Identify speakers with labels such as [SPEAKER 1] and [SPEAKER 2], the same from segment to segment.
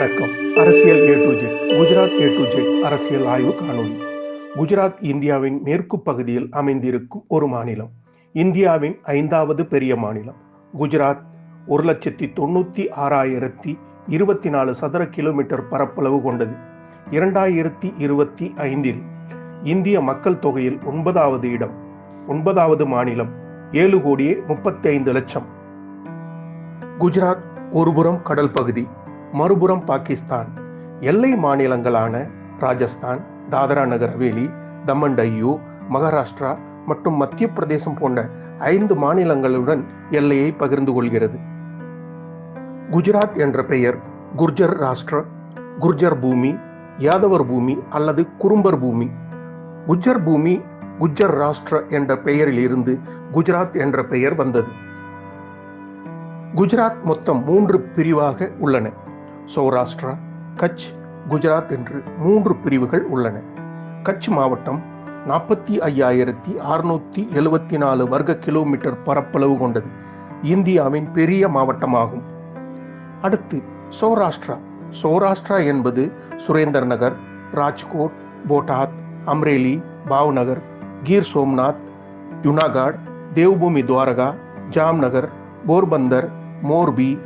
[SPEAKER 1] வணக்கம். அரசியல் A to Z Gujarat A to Z அரசியல் ஆய்வு காணொலி. குஜராத் இந்தியாவின் மேற்கு பகுதியில் அமைந்திருக்கும் ஒரு மாநிலம். இந்தியாவின் ஐந்தாவது பெரிய மாநிலம். குஜராத் ஒரு லட்சத்தி தொண்ணூத்தி ஆறாயிரத்தி இருபத்தி நாலு சதுர கிலோமீட்டர் பரப்பளவு கொண்டது. இரண்டாயிரத்தி இருபத்தி ஐந்தில் இந்திய மக்கள் தொகையில் ஒன்பதாவது இடம் ஒன்பதாவது மாநிலம் ஏழு கோடியே முப்பத்தி ஐந்து லட்சம். குஜராத் ஒருபுறம் கடல் பகுதி மறுபுறம் பாகிஸ்தான். எல்லை மாநிலங்களான ராஜஸ்தான் தாதரா நகர் ஹவேலி தமன் டையூ மகாராஷ்டிரா மற்றும் மத்திய பிரதேசம் போன்ற ஐந்து மாநிலங்களுடன் எல்லையை பகிர்ந்து கொள்கிறது. குஜராத் என்ற பெயர் குர்ஜர் ராஷ்டிர குர்ஜர் பூமி யாதவர் பூமி அல்லது குறும்பர் பூமி. குஜர் பூமி குஜர் ராஷ்டிர என்ற பெயரில் இருந்து குஜராத் என்ற பெயர் வந்தது. குஜராத் மொத்தம் மூன்று பிரிவாக உள்ளன. சௌராஷ்டிரா கட்ச் குஜராத் என்று மூன்று பிரிவுகள் உள்ளன. கட்ச் மாவட்டம் நாற்பத்தி ஐயாயிரத்தி அறுநூத்தி எழுவத்தி நாலு வர்க்க கிலோமீட்டர் பரப்பளவு கொண்டது. இந்தியாவின் பெரிய மாவட்டமாகும். அடுத்து சௌராஷ்டிரா. சௌராஷ்டிரா என்பது சுரேந்தர் நகர் ராஜ்கோட் போட்டாத் அம்ரேலி பாவ்நகர் கீர் சோம்நாத் ஜுனாகாட் தேவ்பூமி துவாரகா ஜாம்நகர் போர்பந்தர் மோர்பி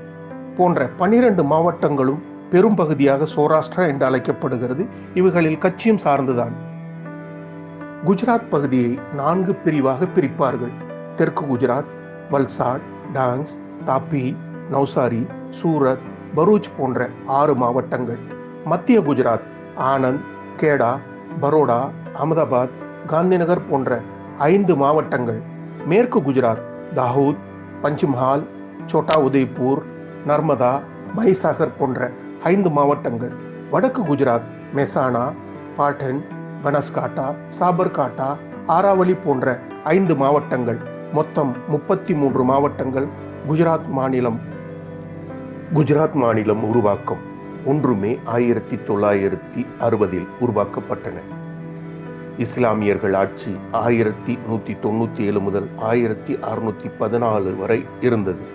[SPEAKER 1] போன்ற பனிரெண்டு மாவட்டங்களும் பெரும் பகுதியாக சௌராஷ்டிரா என்று அழைக்கப்படுகிறது. இவைகளில் கட்சியும் சார்ந்துதான். குஜராத் பகுதியை நான்கு பிரிவாக பிரிப்பார்கள். தெற்கு குஜராத் வல்சாட் டாங்ஸ் தாப்பி நௌசாரி சூரத் பரூச் போன்ற ஆறு மாவட்டங்கள். மத்திய குஜராத் ஆனந்த் கேடா பரோடா அகமதாபாத் காந்திநகர் போன்ற ஐந்து மாவட்டங்கள். மேற்கு குஜராத் தாகூத் பஞ்ச்மஹால் சோட்டா உதய்பூர் நர்மதா மைசாகர் போன்ற ஐந்து மாவட்டங்கள். வடக்கு குஜராத் மெசானா பாட்டன் பனஸ்காட்டா சாபர்காட்டா ஆராவளி போன்ற ஐந்து மாவட்டங்கள். மொத்தம் முப்பத்தி மூன்று மாவட்டங்கள் குஜராத் மாநிலம். குஜராத் மாநிலம் உருவாக்கம் ஒன்று மே ஆயிரத்தி தொள்ளாயிரத்தி அறுபதில் உருவாக்கப்பட்டன. இஸ்லாமியர்கள் ஆட்சி ஆயிரத்தி நூற்றி தொண்ணூற்றி ஏழு முதல் ஆயிரத்தி அறுநூற்றி பதினாலு வரை இருந்தது.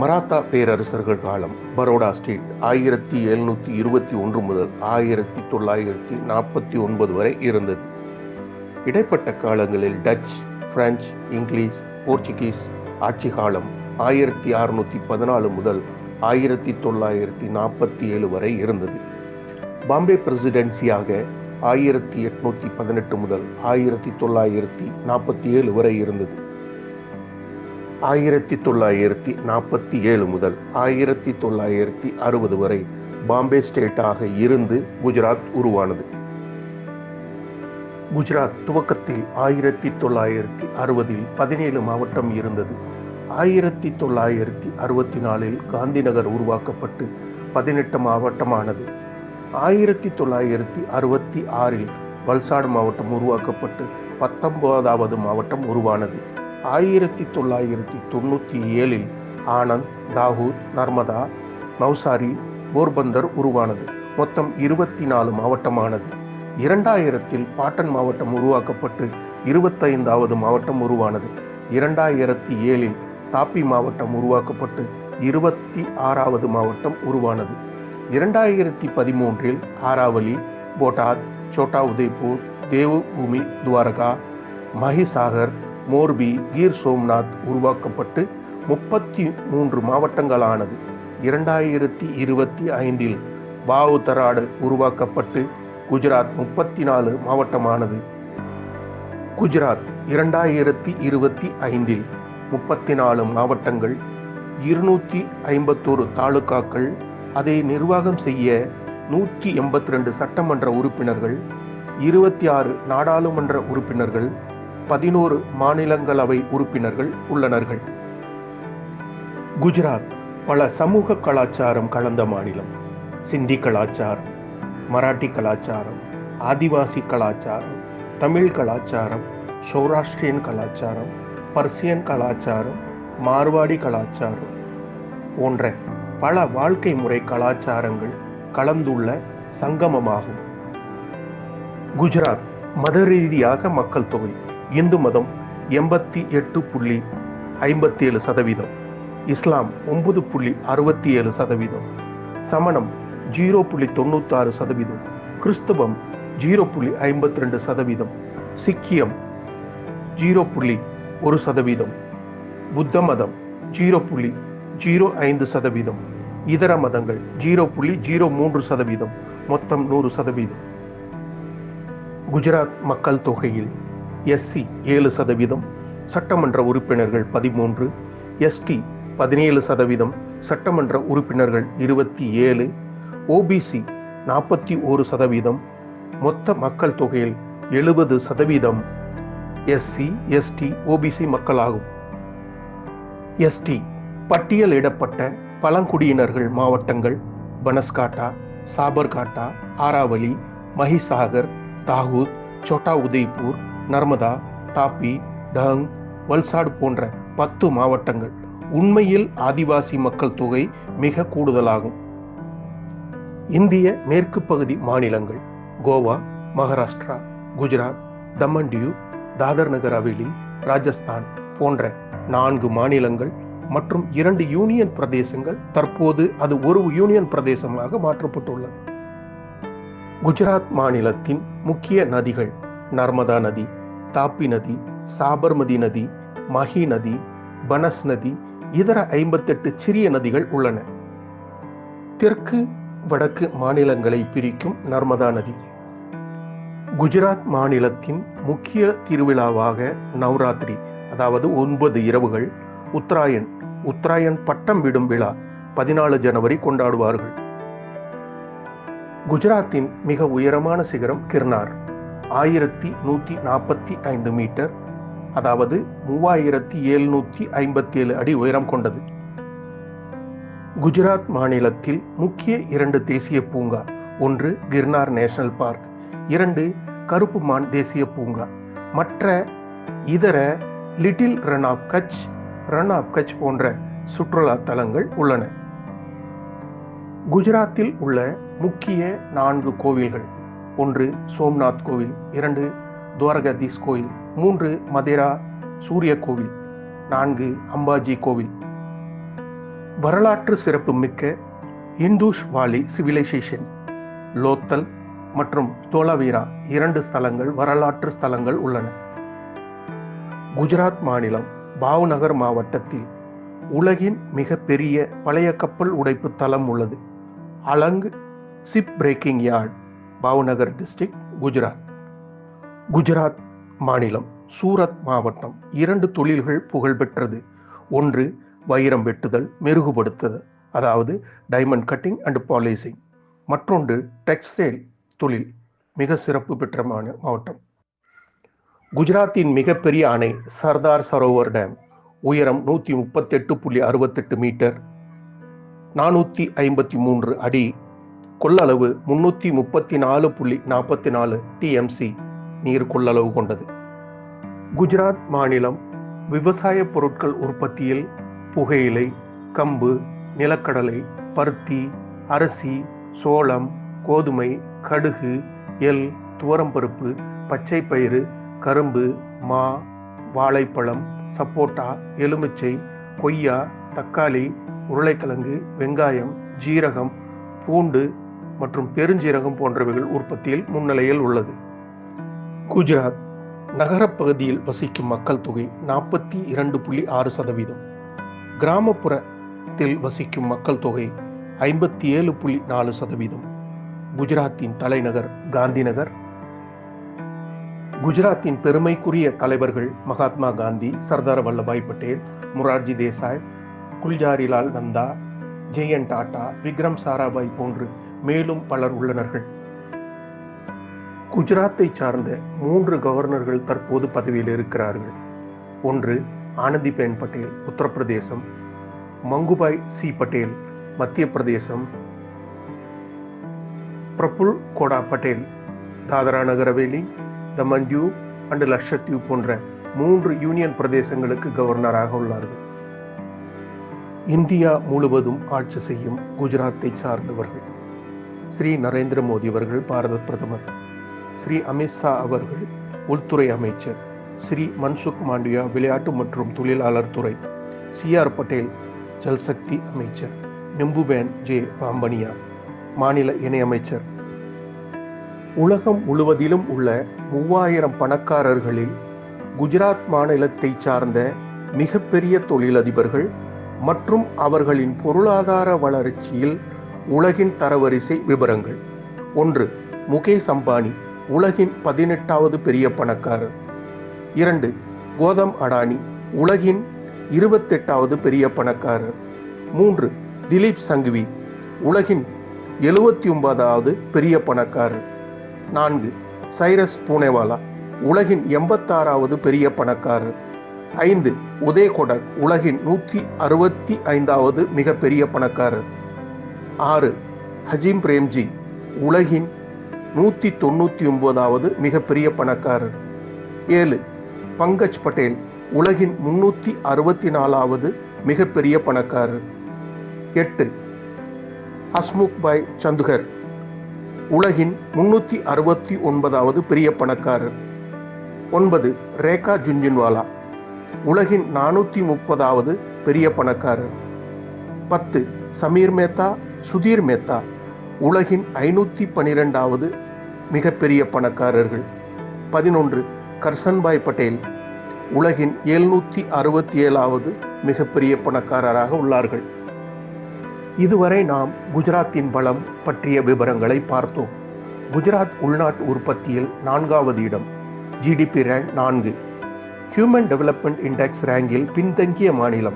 [SPEAKER 1] மராத்தா பேரரசர்கள் காலம் பரோடா ஸ்டேட் ஆயிரத்தி எழுநூத்தி இருபத்தி ஒன்று முதல் ஆயிரத்தி தொள்ளாயிரத்தி நாற்பத்தி ஒன்பது வரை இருந்தது. இடைப்பட்ட காலங்களில் டச் பிரெஞ்சு இங்கிலீஷ் போர்ச்சுகீஸ் ஆட்சி காலம் ஆயிரத்தி அறுநூத்தி பதினாலு முதல் ஆயிரத்தி தொள்ளாயிரத்தி நாற்பத்தி ஏழு வரை இருந்தது. பாம்பே பிரசிடென்சியாக ஆயிரத்தி எட்நூத்தி பதினெட்டு முதல் ஆயிரத்தி தொள்ளாயிரத்தி நாற்பத்தி ஏழு வரை இருந்தது. ஆயிரத்தி தொள்ளாயிரத்தி நாற்பத்தி ஏழு முதல் ஆயிரத்தி தொள்ளாயிரத்தி அறுபது வரை பாம்பே ஸ்டேட்டாக இருந்து குஜராத் உருவானது. குஜராத் துவக்கத்தில் ஆயிரத்தி தொள்ளாயிரத்தி அறுபதில் பதினேழு மாவட்டம் இருந்தது. ஆயிரத்தி தொள்ளாயிரத்தி அறுபத்தி நாலில் காந்திநகர் உருவாக்கப்பட்டு பதினெட்டு மாவட்டமானது. ஆயிரத்தி தொள்ளாயிரத்தி அறுபத்தி ஆறில் வல்சாடு மாவட்டம் உருவாக்கப்பட்டு பத்தொன்பதாவது மாவட்டம் உருவானது. ஆயிரத்தி தொள்ளாயிரத்தி தொண்ணூற்றி ஏழில் ஆனந்த் தாகூர் நர்மதா நவ்சாரி போர்பந்தர் உருவானது. மொத்தம் இருபத்தி நாலு மாவட்டமானது. இரண்டாயிரத்தில் பாட்டன் மாவட்டம் உருவாக்கப்பட்டு இருபத்தைந்தாவது மாவட்டம் உருவானது. இரண்டாயிரத்தி ஏழில் தாப்பி மாவட்டம் உருவாக்கப்பட்டு இருபத்தி ஆறாவது மாவட்டம் உருவானது. இரண்டாயிரத்தி பதிமூன்றில் ஆராவலி போட்டாத் சோட்டா உதய்பூர் தேவ்பூமி துவாரகா மஹிசாகர் மோர்பி கீர் சோம்நாத் உருவாக்கப்பட்டு முப்பத்தி மூன்று மாவட்டங்களானது. இரண்டாயிரத்தி இருபத்தி ஐந்தில் பாவுதராடு உருவாக்கப்பட்டு குஜராத் முப்பத்தி நாலு மாவட்டமானது. குஜராத் இரண்டாயிரத்தி இருபத்தி ஐந்தில் முப்பத்தி நாலு மாவட்டங்கள் இருநூற்றி ஐம்பத்தோரு தாலுகாக்கள் அதை நிர்வாகம் செய்ய நூற்றி எண்பத்தி ரெண்டு சட்டமன்ற உறுப்பினர்கள் இருபத்தி ஆறு நாடாளுமன்ற உறுப்பினர்கள் பதினோரு மாநிலங்களவை உறுப்பினர்கள் உள்ளனர்கள். குஜராத் பல சமூக கலாச்சாரம் கலந்த மாநிலம். சிந்தி கலாச்சாரம் மராட்டி கலாச்சாரம் ஆதிவாசி கலாச்சாரம் தமிழ் கலாச்சாரம் சௌராஷ்டிரியன் கலாச்சாரம் பர்சியன் கலாச்சாரம் மார்வாடி கலாச்சாரம் போன்ற பல வாழ்க்கை முறை கலாச்சாரங்கள் கலந்துள்ள சங்கமமாகும். குஜராத் மத ரீதியாக மக்கள் தொகை. இந்து மதம் எண்பத்தி எட்டு புள்ளி ஐம்பத்தி ஏழு சதவீதம். இஸ்லாம் ஒன்பது புள்ளி அறுபத்தி ஏழு சதவீதம். சமணம் ஜீரோ புள்ளி தொண்ணூத்தாறு சதவீதம். கிறிஸ்தவம் ஜீரோ புள்ளி ஐம்பத்தி ரெண்டு சதவீதம். சிக்கியம் ஜீரோ புள்ளி ஒரு சதவீதம். புத்த மதம் ஜீரோ புள்ளி ஜீரோ ஐந்து சதவீதம். இதர மதங்கள் ஜீரோ புள்ளி ஜீரோ மூன்று சதவீதம். மொத்தம் நூறு சதவீதம். குஜராத் மக்கள் தொகையில் எஸ்சி ஏழு சதவீதம் சட்டமன்ற உறுப்பினர்கள் பதிமூன்று எஸ்டி பதினேழு சதவீதம் சட்டமன்ற உறுப்பினர்கள் இருபத்தி ஏழு ஓபிசி நாற்பத்தி ஒரு சதவீதம் மொத்த மக்கள் தொகையில் எழுபது சதவீதம் எஸ்சி எஸ்டி ஓபிசி மக்களாகும். எஸ்டி பட்டியலிடப்பட்ட பழங்குடியினர்கள் மாவட்டங்கள் பனஸ்காட்டா சாபர்காட்டா ஆராவலி மஹிசாகர் தாகூத் சோட்டா உதய்பூர் நர்மதா தாப்பி டங் வல்சாடு போன்ற பத்து மாவட்டங்கள் உண்மையில் ஆதிவாசி மக்கள் தொகை மிக கூடுதலாகும். இந்திய மேற்கு பகுதி மாநிலங்கள் கோவா மகாராஷ்டிரா குஜராத் தமன் டியூ தாதர் நகர் ஹவேலி ராஜஸ்தான் போன்ற நான்கு மாநிலங்கள் மற்றும் இரண்டு யூனியன் பிரதேசங்கள் தற்போது அது ஒரு யூனியன் பிரதேசமாக மாற்றப்பட்டுள்ளது. குஜராத் மாநிலத்தின் முக்கிய நதிகள் நர்மதா நதி தாப்பி நதி சாபர்மதி நதி மஹி நதி பனஸ் நதி இதர ஐம்பத்தெட்டு சிறிய நதிகள் உள்ளன. தெற்கு வடக்கு மாநிலங்களை பிரிக்கும் நர்மதா நதி. குஜராத் மாநிலத்தின் முக்கிய திருவிழாவாக நவராத்திரி அதாவது ஒன்பது இரவுகள் உத்தராயன் உத்தராயன் பட்டம் விடும் விழா பதினாலு ஜனவரி கொண்டாடுவார்கள். குஜராத்தின் மிக உயரமான சிகரம் கிர்னார். ஆயிரத்தி நூத்தி நாற்பத்தி ஐந்து மீட்டர் அதாவது மூவாயிரத்தி எழுநூத்தி ஐம்பத்தி ஏழு அடி உயரம் கொண்டது. குஜராத் மாநிலத்தில் முக்கிய இரண்டு தேசிய பூங்கா ஒன்று கிர்னார் நேஷனல் பார்க் இரண்டு கருப்பு மான் தேசிய பூங்கா. மற்ற இதர little Rann of Kutch Rann of Kutch போன்ற சுற்றுலா தலங்கள் உள்ளன. குஜராத்தில் உள்ள முக்கிய நான்கு கோவில்கள் ஒன்று சோம்நாத் கோவில் இரண்டு துவாரகதீஸ் கோவில் மூன்று மதேரா சூரிய கோவில் நான்கு அம்பாஜி கோவில். வரலாற்று சிறப்பு மிக்க இந்துஷ் வாலி சிவிலைசேஷன் லோத்தல் மற்றும் தோலாவீரா இரண்டு ஸ்தலங்கள் வரலாற்று ஸ்தலங்கள் உள்ளன. குஜராத் மாநிலம் பாவ்நகர் மாவட்டத்தில் உலகின் மிக பெரிய பழைய கப்பல் உடைப்பு தளம் உள்ளது. Alang ship breaking yard Bhavnagar district Gujarat. Gujarat மாநிலம் சூரத் மாவட்டம் இரண்டு தொழில்கள் புகழ்பெற்றது. ஒன்று வைரம் வெட்டுதல் மெருகுபடுத்துதல் அதாவது டைமண்ட் கட்டிங் அண்ட் பாலிசிங் மற்றொன்று டெக்ஸ்டைல் தொழில் மிக சிறப்பு பெற்ற மாவட்டம். குஜராத்தின் மிகப்பெரிய அணை சர்தார் சரோவர் டேம் உயரம் நூற்றி முப்பத்தெட்டு புள்ளி அறுபத்தெட்டு மீட்டர். நானூற்றி ஐம்பத்தி மூன்று அடி கொள்ளளவு முன்னூற்றி முப்பத்தி நாலு புள்ளி நாற்பத்தி நாலு டிஎம்சி நீர் கொள்ளளவு கொண்டது. குஜராத் மாநிலம் விவசாய பொருட்கள் உற்பத்தியில் புகையிலை கம்பு நிலக்கடலை பருத்தி அரிசி சோளம் கோதுமை கடுகு எல் துவரம்பருப்பு பச்சை பயிறு கரும்பு மா வாழைப்பழம் சப்போட்டா எலுமிச்சை கொய்யா தக்காளி உருளைக்கிழங்கு வெங்காயம் ஜீரகம் பூண்டு மற்றும் பெருஞ்சீரகம் போன்றவைகள் உற்பத்தியில் முன்னிலையில் உள்ளது. குஜராத் நகரப் பகுதியில் வசிக்கும் மக்கள் தொகை நாற்பத்தி இரண்டு புள்ளி ஆறு சதவீதம். கிராமப்புறத்தில் வசிக்கும் மக்கள் தொகை ஐம்பத்தி ஏழு புள்ளி நாலு சதவீதம். குஜராத்தின் தலைநகர் காந்திநகர். குஜராத்தின் பெருமைக்குரிய தலைவர்கள் மகாத்மா காந்தி சர்தார் வல்லபாய் பட்டேல் முரார்ஜி தேசாய் குல்ஜாரிலால் நந்தா ஜெயன் டாடா விக்ரம் சாராபாய் போன்று மேலும் பலர் உள்ளனர்கள் குஜராத்தை சார்ந்த மூன்று கவர்னர்கள் தற்போது பதவியில் இருக்கிறார்கள். ஒன்று ஆனந்திபென் பட்டேல் உத்தரப்பிரதேசம். மங்குபாய் சி பட்டேல் மத்திய பிரதேசம். பிரபுல் கோடா பட்டேல் தாதரா நகரவேலி ஹவேலி தமன் டியூ அண்ட் போன்ற மூன்று யூனியன் பிரதேசங்களுக்கு கவர்னராக உள்ளார்கள். இந்தியா முழுவதும் ஆட்சி செய்யும் குஜராத்தை சார்ந்தவர்கள். ஸ்ரீ நரேந்திர மோடி அவர்கள் பாரத பிரதமர். ஸ்ரீ அமித்ஷா அவர்கள் உள்துறை அமைச்சர். ஸ்ரீ மன்சுக் மாண்டியா விளையாட்டு மற்றும் தொழிலாளர் துறை. சி ஆர் பட்டேல் ஜல்சக்தி அமைச்சர். நிம்புபேன் ஜே பாம்பனியா மாநில இணையமைச்சர். உலகம் முழுவதிலும் உள்ள மூவாயிரம் பணக்காரர்களில் குஜராத் மாநிலத்தை சார்ந்த மிகப்பெரிய தொழிலதிபர்கள் மற்றும் அவர்களின் பொருளாதார வளர்ச்சியில் உலகின் தரவரிசை விவரங்கள் ஒன்று முகேஷ் அம்பானி உலகின் பதினெட்டாவது பெரிய பணக்காரர். இரண்டு கோதம் அடானி உலகின் இருபத்தெட்டாவது பெரிய பணக்காரர். மூன்று திலீப் சங்வி உலகின் எழுவத்தி ஒன்பதாவது பெரிய பணக்காரர். நான்கு சைரஸ் பூனேவாலா உலகின் எண்பத்தாறாவது பெரிய பணக்காரர். ஐந்து உதய் கொடக் உலகின் நூற்றி அறுபத்தி ஐந்தாவது மிகப்பெரிய பணக்காரர். ஆறு. ஹஜீம் பிரேம்ஜி உலகின் நூற்றி தொண்ணூற்றி ஒன்பதாவது மிகப்பெரிய பணக்காரர். ஏழு. பங்கஜ் பட்டேல் உலகின் முன்னூற்றி அறுபத்தி நாலாவது மிகப்பெரிய பணக்காரர். எட்டு. ஹஸ்முக் பாய் சந்துகர் உலகின் முன்னூற்றி அறுபத்தி ஒன்பதாவது பெரிய பணக்காரர். ஒன்பது. ரேகா ஜுன்ஜுன்வாலா உலகின் நானூற்றி முப்பதாவது பெரிய பணக்காரர். பத்து. சமீர் மேத்தா சுதீர் மேத்தா உலகின் ஐநூற்றி பனிரெண்டாவது மிகப்பெரிய பணக்காரர்கள். பதினொன்று கர்சன்பாய் பட்டேல் உலகின் எழுநூற்றி அறுபத்தி ஏழாவது மிகப்பெரிய பணக்காரராக உள்ளார்கள். இதுவரை நாம் குஜராத்தின் பலம் பற்றிய விவரங்களை பார்த்தோம். குஜராத் உள்நாட்டு உற்பத்தியில் நான்காவது இடம் ஜிடிபி ரேங்க் நான்கு. ஹியூமன் டெவலப்மெண்ட் இண்டெக்ஸ் ரேங்கில் பின்தங்கிய மாநிலம்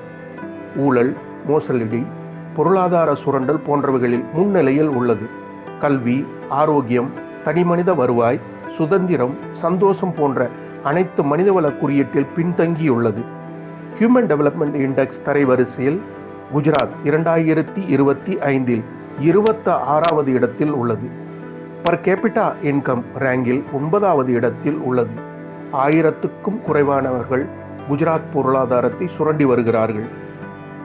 [SPEAKER 1] ஊழல் மோசடி பொருளாதார சுரண்டல் போன்றவைகளில் முன்னிலையில் உள்ளது. கல்வி ஆரோக்கியம் தனிமனித வருவாய் சுதந்திரம் சந்தோஷம் போன்ற அனைத்து மனிதவள குறியீட்டில் பின்தங்கியுள்ளது. ஹியூமன் டெவலப்மெண்ட் இண்டெக்ஸ் தரைவரிசையில் குஜராத் இரண்டாயிரத்தி இருபத்தி ஐந்தில் இருபத்த ஆறாவது இடத்தில் உள்ளது. பர் கேபிட்டா இன்கம் ரேங்கில் ஒன்பதாவது இடத்தில் உள்ளது. ஆயிரத்துக்கும் குறைவானவர்கள் குஜராத் பொருளாதாரத்தை சுரண்டி வருகிறார்கள்.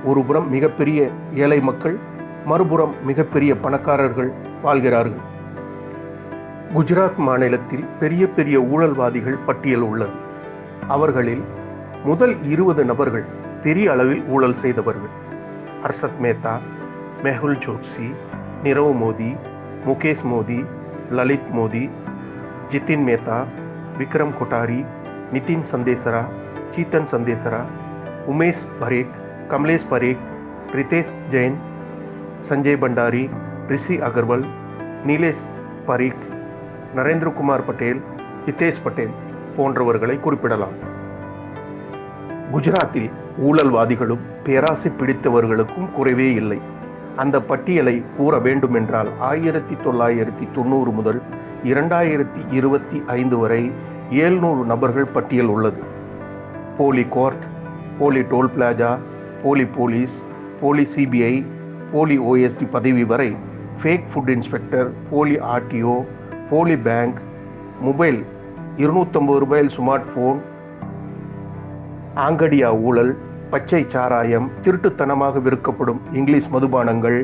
[SPEAKER 1] ஒருபுறம் மிகப்பெரிய ஏழை மக்கள் மறுபுறம் மிகப்பெரிய பணக்காரர்கள் வாழ்கிறார்கள். குஜராத் மாநிலத்தில் பெரிய பெரிய ஊழல்வாதிகள் பட்டியல் உள்ளது. அவர்களில் முதல் இருபது நபர்கள் பெரிய அளவில் ஊழல் செய்தவர்கள். ஹர்ஷத் மேத்தா மெஹுல் சோக்சி நிரவ் மோடி முகேஷ் மோடி லலித் மோடி ஜிதின் மேத்தா விக்ரம் கொட்டாரி நிதின் சந்தேசரா சீத்தன் சந்தேசரா உமேஷ் பரேக் கமலேஷ் பரீக் ரிதேஷ் ஜெயின் சஞ்சய் பண்டாரி ரிஷி அகர்வால் நீலேஷ் பரீக் நரேந்திரகுமார் பட்டேல் ஹிதேஷ் பட்டேல் போன்றவர்களை குறிப்பிடலாம். குஜராத்தில் ஊழல்வாதிகளும் பேராசை பிடித்தவர்களுக்கும் குறைவே இல்லை. அந்த பட்டியலை கூற வேண்டுமென்றால் ஆயிரத்தி தொள்ளாயிரத்தி தொண்ணூறு முதல் இரண்டாயிரத்தி இருபத்தி ஐந்து வரை ஏழ்நூறு நபர்கள் பட்டியல் உள்ளது. போலி கோர்ட் போலி டோல் பிளாஜா போலி போலீஸ் போலி சிபிஐ போலி ஓஎஸ்டி பதவி வரை ஃபேக் ஃபுட் இன்ஸ்பெக்டர் போலி ஆர்டிஓ போலி பேங்க் மொபைல் இருநூத்தம்பது ரூபாயில் ஸ்மார்ட் ஃபோன் ஆங்கடியா ஊழல் பச்சை சாராயம் திருட்டுத்தனமாக விற்கப்படும் இங்கிலீஷ் மதுபானங்கள்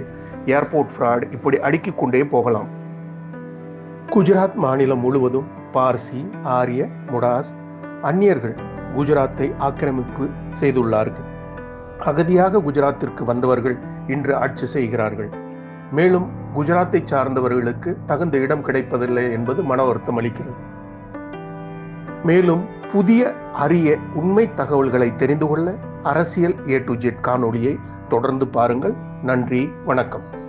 [SPEAKER 1] ஏர்போர்ட் ஃப்ராட் இப்படி அடுக்கிக் கொண்டே போகலாம். குஜராத் மாநிலம் முழுவதும் பார்சி ஆரிய முடாஸ் அந்நியர்கள் குஜராத்தை ஆக்கிரமிப்பு செய்துள்ளார்கள். அகதியாக குஜராத்திற்கு வந்தவர்கள் இன்று ஆட்சி செய்கிறார்கள். மேலும் குஜராத்தை சார்ந்தவர்களுக்கு தகுந்த இடம் கிடைப்பதில்லை என்பது மன வருத்தம் அளிக்கிறது. மேலும் புதிய அரிய உண்மை தகவல்களை தெரிந்து கொள்ள அரசியல் ஏ டு ஜெட் காணொளியை தொடர்ந்து பாருங்கள். நன்றி வணக்கம்.